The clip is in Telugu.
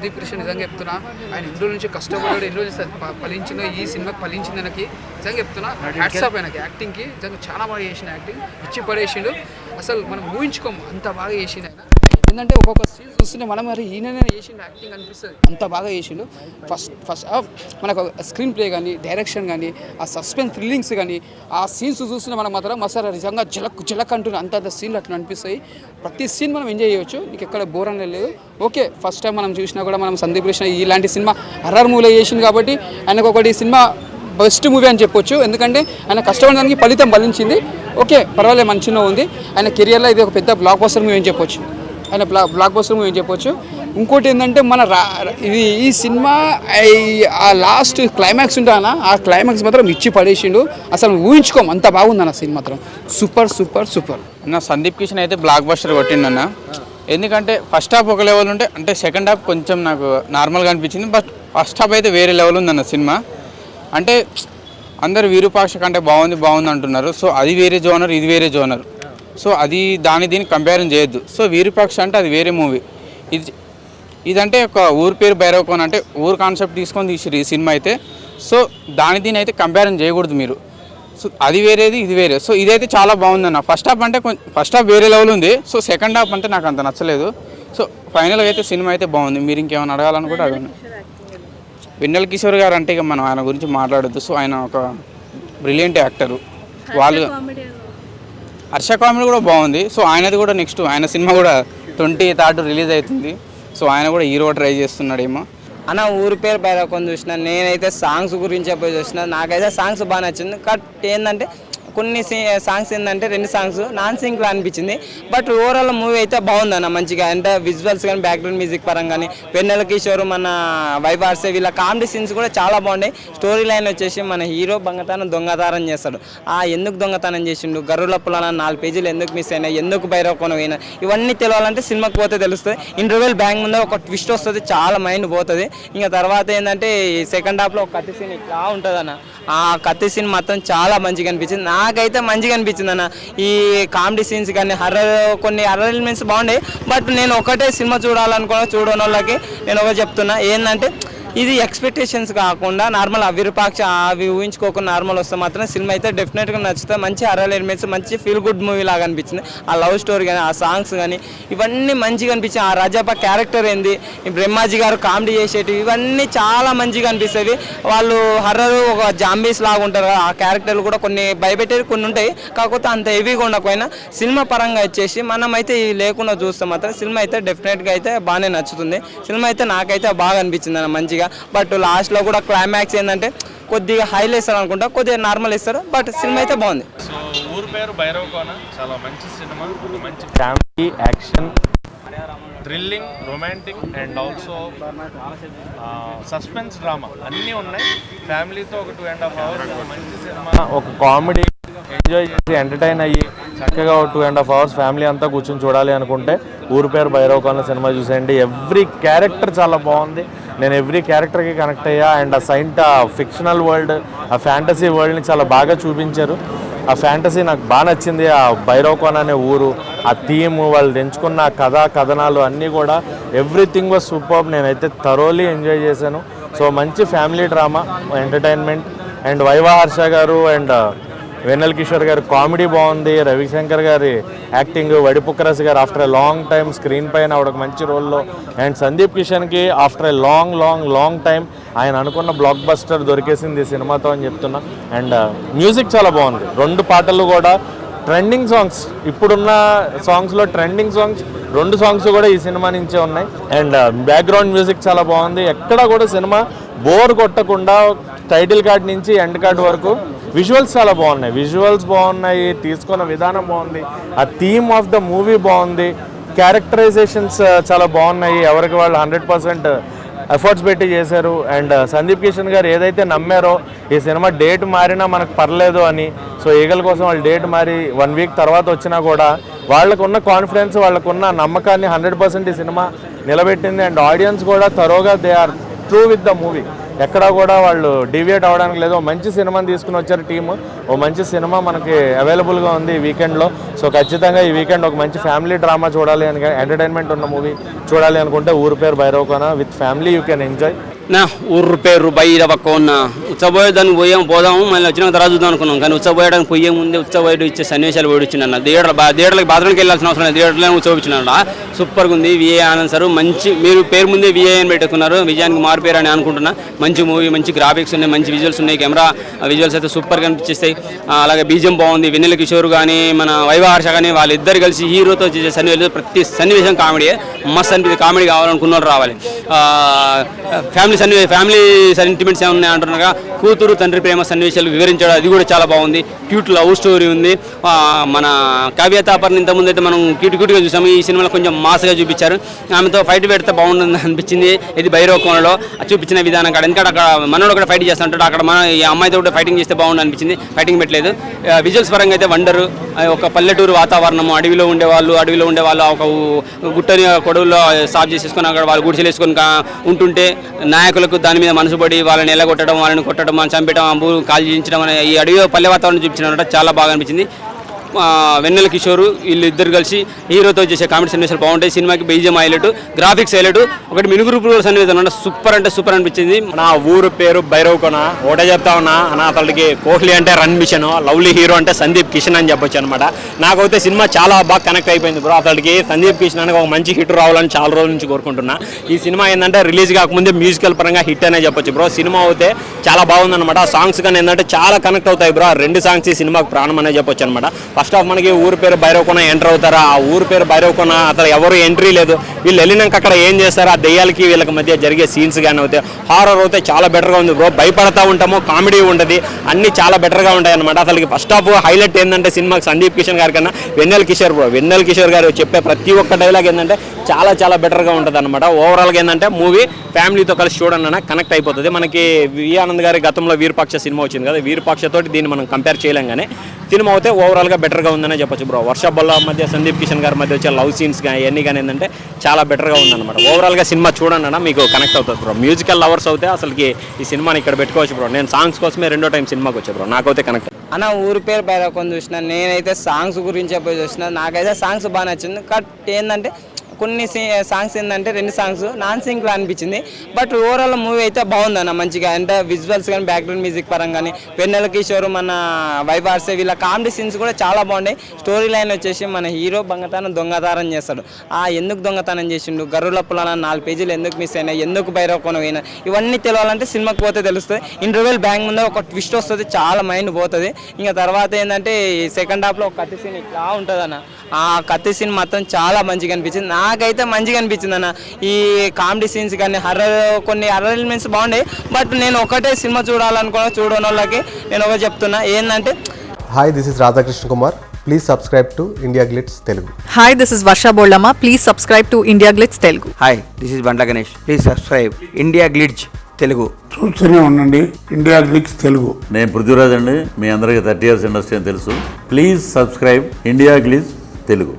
సందీప్ కృష్ణ నిజంగా చెప్తున్నా. ఆయన ఎన్నో నుంచి కష్టపడ్డాడు ఎన్నో ప- ఫలించిందో ఈ సినిమాకి ఫలించింది ఆయనకి. నిజంగా చెప్తున్నా హ్యాట్స్ ఆఫ్ ఆయనకి. యాక్టింగ్కి నిజంగా చాలా బాగా చేసిన యాక్టింగ్ ఇచ్చి పడేసిండు. అసలు మనం ఊహించుకోము అంత బాగా చేసిండు ఆయన ఏంటంటే ఒక్కొక్క సీన్ చూస్తుంటే మనం మరి ఈయననే చేసిండు యాక్టింగ్ అనిపిస్తుంది. అంత బాగా చేసిండు. ఫస్ట్ ఫస్ట్ మనకు స్క్రీన్ ప్లే కానీ డైరెక్షన్ కానీ ఆ సస్పెన్స్ థ్రిల్లింగ్స్ కానీ ఆ సీన్స్ చూస్తుంటే మనం మాత్రం మసాలా నిజంగా జలక్ జలక్ అంటున్న అంత అంత సీన్లు అట్లా అనిపిస్తాయి. ప్రతి సీన్ మనం ఎంజాయ్ చేయొచ్చు. నీకు ఎక్కడ బోర్ అనేది లేదు. ఓకే ఫస్ట్ టైం మనం చూసినా కూడా మనం సందీప్ కృష్ణ ఇలాంటి సినిమా హర్రర్ మూవీలో చేసింది కాబట్టి ఆయనకు ఒకటి సినిమా బెస్ట్ మూవీ అని చెప్పొచ్చు. ఎందుకంటే ఆయన కష్టపడిన దానికి ఫలితం బలించింది ఓకే పర్వాలేదు మంచిగా ఉంది. ఆయన కెరియర్లో ఇది ఒక పెద్ద బ్లాక్ బస్టర్ మూవీ అని చెప్పొచ్చు. ఆయన బ్లా బ్లాక్ బస్టర్ మూవీ అని చెప్పొచ్చు. ఇంకోటి ఏంటంటే మన రా ఇది ఈ సినిమా ఆ లాస్ట్ క్లైమాక్స్ ఉంటానా ఆ క్లైమాక్స్ మాత్రం ఇచ్చి పడేసిండు. అసలు ఊహించుకోం అంత బాగుంది అన్న సినిమా మాత్రం. సూపర్ సూపర్ సూపర్ నా సందీప్ కిషన్ అయితే బ్లాక్ బస్టర్ కొట్టిండన్న ఎందుకంటే ఫస్ట్ హాఫ్ ఒక లెవెల్ ఉంటే అంటే సెకండ్ హాఫ్ కొంచెం నాకు నార్మల్గా అనిపించింది. బట్ ఫస్ట్ హాఫ్ అయితే వేరే లెవెల్ ఉందన్న సినిమా. అంటే అందరు వీరూపాక్ష కంటే బాగుంది బాగుంది అంటున్నారు. సో అది వేరే జోనర్ ఇది వేరే జోనర్ సో అది దాని దీన్ని కంపారిజన్ చేయొద్దు. సో విరూపాక్ష అంటే అది వేరే మూవీ. ఇది ఇదంటే ఒక ఊరి పేరు భైరవకోన్ అంటే ఊరు కాన్సెప్ట్ తీసుకొని తీసిరు ఈ సినిమా అయితే. సో దాని దీని అయితే కంపారిజన్ చేయకూడదు మీరు. సో అది వేరేది ఇది వేరే. సో ఇదైతే చాలా బాగుందన్న ఫస్ట్ హాఫ్ అంటే కొంచెం ఫస్ట్ హాఫ్ వేరే లెవెల్ ఉంది. సో సెకండ్ హాఫ్ అంటే నాకు అంత నచ్చలేదు. సో ఫైనల్గా అయితే సినిమా అయితే బాగుంది. మీరు ఇంకేమైనా అడగాలని కూడా అడగండి వెన్నెల కిషోర్ గారు అంటే ఇక మనం ఆయన గురించి మాట్లాడొద్దు. సో ఆయన ఒక బ్రిలియంట్ యాక్టరు. వాళ్ళు హర్ష కామెడీ కూడా బాగుంది. సో ఆయనది కూడా నెక్స్ట్ ఆయన సినిమా కూడా ట్వంటీ థర్డ్ రిలీజ్ అవుతుంది. సో ఆయన కూడా హీరో ట్రై చేస్తున్నాడేమో. అన్న ఊరి పేరు పైరకొని చూసిన నేనైతే సాంగ్స్ గురించి పోయి చూసిన నాకైతే సాంగ్స్ బాగా నచ్చింది. కట్ ఏంటంటే కొన్ని సాంగ్స్ ఏంటంటే రెండు సాంగ్స్ నాన్ సింక్లో అనిపించింది. బట్ ఓవరాల్ మూవీ అయితే బాగుందన్న మంచిగా. అంటే విజువల్స్ కానీ బ్యాక్గ్రౌండ్ మ్యూజిక్ పరంగా కానీ వెన్నెల కిషోర్ మన వైవార్సే వీళ్ళ కామెడీ సీన్స్ కూడా చాలా బాగున్నాయి. స్టోరీ లైన్ వచ్చేసి మన హీరో దొంగతనం దొంగతనం చేస్తాడు. ఆ ఎందుకు దొంగతనం చేసిండు? గర్రుల పులాన నాలుగు పేజీలు ఎందుకు మిస్ అయినాయి? ఎందుకు భైరవకోణం అయినా ఇవన్నీ తెలియాలంటే సినిమాకి పోతే తెలుస్తుంది. ఇంటర్వెల్ బ్యాంక్ ముందు ఒక ట్విస్ట్ వస్తుంది చాలా మైండ్ పోతుంది. ఇంకా తర్వాత ఏంటంటే సెకండ్ హాఫ్లో ఒక కత్తి సీన్ ఇట్లా ఉంటుంది అన్న ఆ కత్తి సీన్ మొత్తం చాలా మంచిగా అనిపించింది. నా నాకైతే మంచిగా అనిపించింది అన్న. ఈ కామెడీ సీన్స్ కానీ హర్రర్ కొన్ని హర్రర్ ఎలిమెంట్స్ బాగున్నాయి బట్ నేను ఒకటే సినిమా చూడాలనుకున్నా చూడని వాళ్ళకి నేను ఒకటి చెప్తున్నా. ఏంటంటే ఇది ఎక్స్పెక్టేషన్స్ కాకుండా నార్మల్ అవిరూపాక్ష అవి ఊహించుకోకుండా నార్మల్ వస్తే మాత్రం సినిమా అయితే డెఫినెట్గా నచ్చుతుంది. మంచి హర్రర్ ఎలిమెంట్స్ మంచి ఫీల్ గుడ్ మూవీ లాగా అనిపించింది. ఆ లవ్ స్టోరీ కానీ ఆ సాంగ్స్ కానీ ఇవన్నీ మంచిగా అనిపించింది. ఆ రాజప్ప క్యారెక్టర్ ఏంది? బ్రహ్మాజీ గారు కామెడీ చేసేటివి ఇవన్నీ చాలా మంచిగా అనిపిస్తుంది. వాళ్ళు హర్రర్ ఒక జాంబీస్ లాగా ఉంటారు కదా, ఆ క్యారెక్టర్లు కూడా కొన్ని భయపెట్టేవి కొన్ని ఉంటాయి. కాకపోతే అంత హెవీగా ఉండకపోయినా సినిమా పరంగా వచ్చేసి మనం అయితే ఇవి లేకుండా చూస్తే మాత్రం సినిమా అయితే డెఫినెట్గా అయితే బాగానే నచ్చుతుంది. సినిమా అయితే నాకైతే బాగా అనిపించింది అన్న మంచిగా. బట్ లాస్ట్లో కూడా క్లైమాక్స్ ఏంటంటే కొద్దిగా హైలు ఇస్తారు అనుకుంటా కొద్దిగా నార్మల్ ఇస్తారు. బట్ సినిమా అయితే బాగుంది. సో ఊరు పేరు భైరవ కోన చాలా మంచి సినిమా మంచి family action thrilling romantic and also suspense drama అన్నీ ఉన్నాయి. ఫ్యామిలీతో ఒక టూ అండ్ హాఫ్ అవర్స్ మంచి సినిమా ఒక కామెడీ ఎంజాయ్ చేసి ఎంటర్టైన్ అయ్యి చక్కగా ఒక two and half hours family అంతా కూర్చొని చూడాలి అనుకుంటే ఊరు పేరు భైరవ్ కాలనీ సినిమా చూసేయండి. ఎవ్రీ క్యారెక్టర్ చాలా బాగుంది. నేను ఎవ్రీ క్యారెక్టర్కి కనెక్ట్ అయ్యా. And uh science uh fictional world uh fantasy వరల్డ్ని చాలా బాగా చూపించారు. ఆ ఫ్యాంటసీ నాకు బాగా నచ్చింది. ఆ భైరవకోన్ అనే ఊరు ఆ థీమ్ వాళ్ళు ఎంచుకున్న కథ కథనాలు అన్నీ కూడా ఎవ్రీథింగ్ వాజ్ సూపర్. నేనైతే థరోలీ ఎంజాయ్ చేశాను. సో మంచి family drama entertainment. And Viva Harsha garu and Vennela Kishore గారి కామెడీ బాగుంది రవిశంకర్ గారి acting Vadivukkarasi garu after a long time screen పైన ఆవిడ ఒక మంచి రోల్లో. And Sandeep కిషన్కి after a long long long time ఆయన అనుకున్న బ్లాక్ బస్టర్ దొరికేసింది ఈ సినిమాతో అని చెప్తున్నా. అండ్ మ్యూజిక్ చాలా బాగుంది. రెండు పాటలు కూడా ట్రెండింగ్ సాంగ్స్ ఇప్పుడున్న సాంగ్స్లో ట్రెండింగ్ సాంగ్స్ రెండు సాంగ్స్ కూడా ఈ సినిమా నుంచే ఉన్నాయి. అండ్ బ్యాక్గ్రౌండ్ మ్యూజిక్ చాలా బాగుంది. ఎక్కడ కూడా సినిమా బోర్ కొట్టకుండా టైటిల్ కార్డ్ నుంచి ఎండ్ కార్డ్ వరకు విజువల్స్ చాలా బాగున్నాయి. విజువల్స్ బాగున్నాయి తీసుకున్న విధానం బాగుంది. ఆ థీమ్ ఆఫ్ ద మూవీ బాగుంది. క్యారెక్టరైజేషన్స్ uh, చాలా బాగున్నాయి. ఎవరికి వాళ్ళు హండ్రెడ్ పర్సెంట్ ఎఫర్ట్స్ పెట్టి చేశారు. అండ్ సందీప్ కిషన్ గారు ఏదైతే నమ్మారో ఈ సినిమా డేట్ మారినా మనకు పర్లేదు అని. సో ఈగల కోసం వాళ్ళు డేట్ మారి వన్ వీక్ తర్వాత వచ్చినా కూడా వాళ్ళకున్న కాన్ఫిడెన్స్ వాళ్ళకున్న నమ్మకాన్ని హండ్రెడ్ పర్సెంట్ ఈ సినిమా నిలబెట్టింది. అండ్ ఆడియన్స్ కూడా తరోగా they are true with the movie ఎక్కడా కూడా వాళ్ళు డివియేట్ అవ్వడానికి లేదు. మంచి సినిమాని తీసుకుని వచ్చారు టీము. ఓ మంచి సినిమా మనకి అవైలబుల్గా ఉంది ఈ వీకెండ్లో. సో ఖచ్చితంగా ఈ వీకెండ్ ఒక మంచి ఫ్యామిలీ డ్రామా చూడాలి అని ఎంటర్టైన్మెంట్ ఉన్న మూవీ చూడాలి అనుకుంటే ఊరు పేరు Bhairavakona with family you can enjoy. నా ఊరు పేరు ఉన్న కోన ఉచ్చబోయేదానికి పోయాం పోదాము మళ్ళీ వచ్చిన తర్వాత చూద్దాం అనుకున్నాం. కానీ ఉచ్చబోయడానికి పోయే ముందే ఉచ్చబోయేడు ఇచ్చే సన్నివేశాలు పోయిచ్చిండన్న థియేటర్ థియేటర్కి బాత్రూమ్కి వెళ్ళాల్సిన అవసరం లేదు. థియేటర్లో ఉచ్చబోచ్చినా సూపర్గా ఉంది. విఏ ఆనంద్ సార్ మంచి మీరు పేరు ముందే విఏ అని పెట్టుకున్నారు. విజయానికి మారు పేరు అని అనుకుంటున్నా. మంచి మూవీ మంచి గ్రాఫిక్స్ ఉన్నాయి మంచి విజువల్స్ ఉన్నాయి. కెమెరా విజువల్స్ అయితే సూపర్గా అనిపిస్తాయి అలాగే బీజం బాగుంది. వెన్నెల కిషోర్ కానీ మన వైభవ కానీ వాళ్ళిద్దరు కలిసి హీరోతో చేసే సన్నివేశాలు ప్రతి సన్నివేశం కామెడీ. మస్తు అనిపిస్తుంది. కామెడీ కావాలనుకున్న వాళ్ళు రావాలి. ఫ్యామిలీ సన్నివే ఫ్యామిలీ సెంటిమెంట్స్ ఏమన్నా అంటున్నారుగా? కూతురు తండ్రి ప్రేమ సన్నివేశాలు వివరించాడు అది కూడా చాలా బాగుంది. క్యూట్ లవ్ స్టోరీ ఉంది. మన కావ్య తాపర్ని ఇంతకుముందు అయితే మనం క్యూట్ క్యూట్గా చూసాము. ఈ సినిమాలో కొంచెం మాస్గా చూపించారు. ఆమెతో ఫైట్ పెడితే బాగుంటుంది అనిపించింది. ఇది భైరవ కోణలో చూపించిన విధానం కాదు ఎందుకంటే అక్కడ మనోడు కూడా ఫైట్ చేస్తుంటాడు. అక్కడ మన ఈ అమ్మాయితో కూడా ఫైటింగ్ చేస్తే బాగుండు అనిపించింది. ఫైటింగ్ పెట్టలేదు. విజువల్స్ పరంగా అయితే వండరు. ఒక పల్లెటూరు వాతావరణం అడవిలో ఉండేవాళ్ళు అడవిలో ఉండేవాళ్ళు ఒక గుట్టని కొడవుల్లో సాఫ్ చేసేసుకొని అక్కడ వాళ్ళు గుడిసెలు వేసుకొని ఉంటుంటే నాయకులకు దాని మీద మనసుపడి వాళ్ళని ఎలగొట్టడం వాళ్ళని కొట్టడం వాళ్ళని చంపడం అంబు కాల్చించడం అనే ఈ అడవి పల్లె వాతావరణం చూపించిన చాలా బాగా అనిపించింది. వెన్నెల కిషోర్ వీళ్ళిద్దరు కలిసి హీరోతో చేసే కామెడీ సన్నివేశాలు బాగుంటాయి. సినిమాకి బీజం హైలైట్ గ్రాఫిక్స్ హైలైట్ ఒకటి మినుగురు పురుగుల సన్నివేశం అంటే సూపర్ అంటే సూపర్ అనిపించింది. నా ఊరు పేరు భైరవ్ కొన. ఒకటే చెప్తా ఉన్నా అన్న అతడికి కోహ్లీ అంటే రన్ మిషన్ లవ్లీ హీరో అంటే సందీప్ కిషన్ అని చెప్పొచ్చు అనమాట నాకైతే సినిమా చాలా బాగా కనెక్ట్ అయిపోయింది బ్రో అతడికి సందీప్ కిషన్ అని ఒక మంచి హిట్ రావాలని చాలా రోజుల నుంచి కోరుకుంటున్నా. ఈ సినిమా ఏంటంటే రిలీజ్ కాకముందే మ్యూజికల్ పరంగా హిట్ అనే చెప్పొచ్చు బ్రో సినిమా అయితే చాలా బాగుందన్నమాట. సాంగ్స్ కానీ ఏంటంటే చాలా కనెక్ట్ అవుతాయి బ్రో రెండు సాంగ్స్ ఈ సినిమాకి ప్రాణం అనే చెప్పొచ్చు అనమాట ఫస్ట్ ఆఫ్ మనకి ఊరు పేరు భైరవకొన ఎంటర్ అవుతారా? ఆ ఊరు పేరు భైరవకొన అసలు ఎవరు ఎంట్రీ లేదు. వీళ్ళు వెళ్ళినాక అక్కడ ఏం చేస్తారు? ఆ దెయ్యాలకి వీళ్ళకి మధ్య జరిగే సీన్స్ కానీ అవుతాయి. హారర్ అయితే చాలా బెటర్గా ఉంది బ్రో భయపడతా ఉంటాము కామెడీ ఉంటుంది అన్ని చాలా బెటర్గా ఉంటాయి అనమాట అసలు ఫస్ట్ ఆఫ్ హైలైట్ ఏంటంటే సినిమాకి సందీప్ కిషన్ గారి కన్నా వెన్నెల కిషోర్ బ్రో వెన్నెల కిషోర్ గారు చెప్పే ప్రతి ఒక్క డైలాగ్ ఏంటంటే చాలా చాలా బెటర్గా ఉంటుంది అనమాట ఓవరాల్గా ఏంటంటే మూవీ ఫ్యామిలీతో కలిసి చూడండి అన్న కనెక్ట్ అయిపోతుంది. మనకి వి ఆనంద్ గారి గతంలో వీరపక్ష సినిమా వచ్చింది కదా వీరపక్ష తోటి దీన్ని మనం కంపేర్ చేయలేం కానీ సినిమా అయితే ఓవరాల్గా బెటర్గా ఉందనే చెప్పొచ్చు బ్రో వర్ష బొల్ల మధ్య సందీప్ కిషన్ గారి మధ్య వచ్చే లవ్ సీన్స్ కానీ ఇవన్నీ కానీ ఏంటంటే చాలా బెటర్గా ఉందన్నమాట. ఓవరాల్గా సినిమా చూడండి అన్న మీకు కనెక్ట్ అవుతుంది బ్రో. మ్యూజికల్ లవర్స్ అయితే అసలుకి ఈ సినిమాని ఇక్కడ పెట్టుకోవచ్చు బ్రో. నేను సాంగ్స్ కోసమే రెండో టైం సినిమాకి వచ్చా బ్రో. నాకైతే కనెక్ట్ అన్న ఊరి పేరు పైరకొని చూసిన నేనైతే సాంగ్స్ గురించి పోయి చూసిన నాకైతే సాంగ్స్ బాగా నచ్చింది. కట్ ఏంటంటే కొన్ని సాంగ్స్ ఏంటంటే రెండు సాంగ్స్ నాన్ సింక్లో అనిపించింది. బట్ ఓవరాల్ మూవీ అయితే బాగుందన్న మంచిగా. అంటే విజువల్స్ కానీ బ్యాక్గ్రౌండ్ మ్యూజిక్ పరంగా కానీ వెన్నెల కిషోర్ మన వైభార్సే వీళ్ళ కామెడీ సీన్స్ కూడా చాలా బాగున్నాయి. స్టోరీ లైన్ వచ్చేసి మన హీరో దొంగతనం దొంగతనం చేస్తాడు. ఆ ఎందుకు దొంగతనం చేసిండు? గర్రుల పులాన నాలుగు పేజీలు ఎందుకు మిస్ అయినాయి? ఎందుకు బైరవ కొన పోయినా? ఇవన్నీ తెలియాలంటే సినిమాకి పోతే తెలుస్తుంది. ఇంటర్వెల్ బ్యాంక్ ముందే ఒక ట్విస్ట్ వస్తుంది చాలా మైండ్ పోతుంది. ఇంకా తర్వాత ఏంటంటే సెకండ్ హాఫ్లో ఒక కత్తి సీన్ ఇట్లా ఉంటుంది అన్న ఆ కత్తి సీన్ మొత్తం చాలా మంచిగా అనిపించింది. నా నాకైతే మంచిగా అనిపించింది అన్న. ఈ కామెడీ సీన్స్ కానీ హర్రర్ కొన్ని హర్రర్ ఎలిమెంట్స్ బాగున్నాయి బట్ నేను ఒకటే సినిమా చూడాలనుకున్న చూడని వాళ్ళకి నేను ఒకటి చెప్తున్నా. ఏంటంటే hi this is Radhakrishna Kumar please subscribe to India Glitz Telugu Hi, this is Varsha Bollama. Please subscribe to India Glitz Telugu. Hi this is Bandla Ganesh please subscribe India Glitz Telugu చూస్తూనే ఉండండి. ఇండియా గ్లిక్స్ తెలుగు నేను పృథ్వీరాజ్ అండి మీ అందరికీ థర్టీ ఇయర్స్ ఇండస్ట్రీ అని తెలుసు. Please subscribe India Glitz Telugu